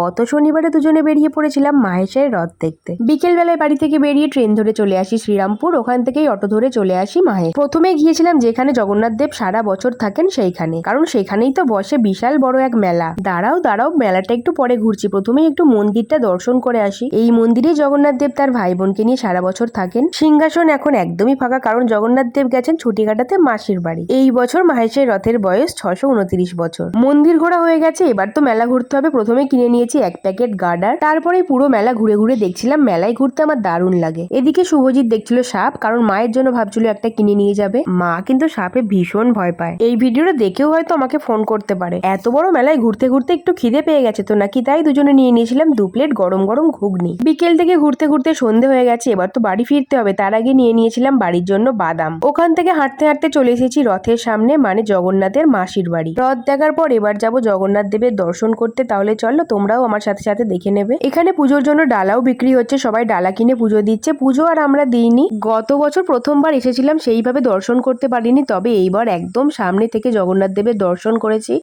গত শনিবারে দুজনে বেরিয়ে পড়েছিলাম মাহেশের রথ দেখতে। বিকেল বেলায় বাড়ি থেকে বেরিয়ে ট্রেন ধরে চলে আসি শ্রীরামপুর, ওখান থেকেই অটো ধরে চলে আসি মাহে প্রথমে গিয়েছিলাম যেখানে জগন্নাথ দেব সারা বছর থাকেন সেইখানে, কারণ সেখানেই তো বসে বিশাল বড় এক মেলা। দাঁড়াও দাঁড়াও, মেলাটা একটু পরে ঘুরছি, প্রথমেই একটু মন্দিরটা দর্শন করে আসি। এই মন্দিরে জগন্নাথ দেব তার ভাই বোনকে নিয়ে সারা বছর থাকেন। সিংহাসন এখন একদমই ফাঁকা, কারণ জগন্নাথ দেব গেছেন ছুটি কাটাতে মাসির বাড়ি। এই বছর মাহেশের রথের বয়স ছশো উনত্রিশ বছর। মন্দির ঘোরা হয়ে গেছে, এবার তো মেলা ঘুরতে হবে, প্রথমে কিনে নিয়েছি এক প্যাকেট গার্ডার তারপরে পুরো মেলা ঘুরে ঘুরে দেখছিলাম, মেলায় ঘুরতে আমার দারুণ লাগে। এদিকে শুভজিৎ দেখছিল সাপ, কারণ মায়ের জন্য ভাবছিল একটা কিনে নিয়ে যাবে। মা কিন্তু সাপে ভীষণ ভয় পায়। এই ভিডিওটা দেখেও হয়তো আমাকে ফোন করতে পারে। এত বড় মেলায় ঘুরতে ঘুরতে একটু খিদে পেয়ে গেছে তো নাকি? তাই দুজনে নিয়ে নিয়েছিলাম দু প্লেট গরম গরম ঘুগনি। বিকেল থেকে ঘুরতে ঘুরতে সন্ধে হয়ে গেছে, এবার তো বাড়ি ফিরতে হবে। তার আগে নিয়ে নিয়েছিলাম বাড়ির জন্য বাদাম। ওখান থেকে হাঁটতে হাঁটতে চলে এসেছি রথের সামনে মানে জগন্নাথের মাসির বাড়ি। রথ দেখার পর এবার যাব জগন্নাথ দেবের দর্শন করতে। তাহলে চলো তোমরাও আমার সাথে সাথে দেখে নেবে। এখানে পুজোর জন্য ডালাও বিক্রি হচ্ছে, সবাই ডালা কিনে পুজো দিচ্ছে। পুজো আর আমরা দিইনি। গত বছর প্রথমবার এসেছিলাম, সেইভাবে দর্শন করতে পারিনি, তবে এইবার একদম সামনে থেকে জগন্নাথ দেবের দর্শন করেছি।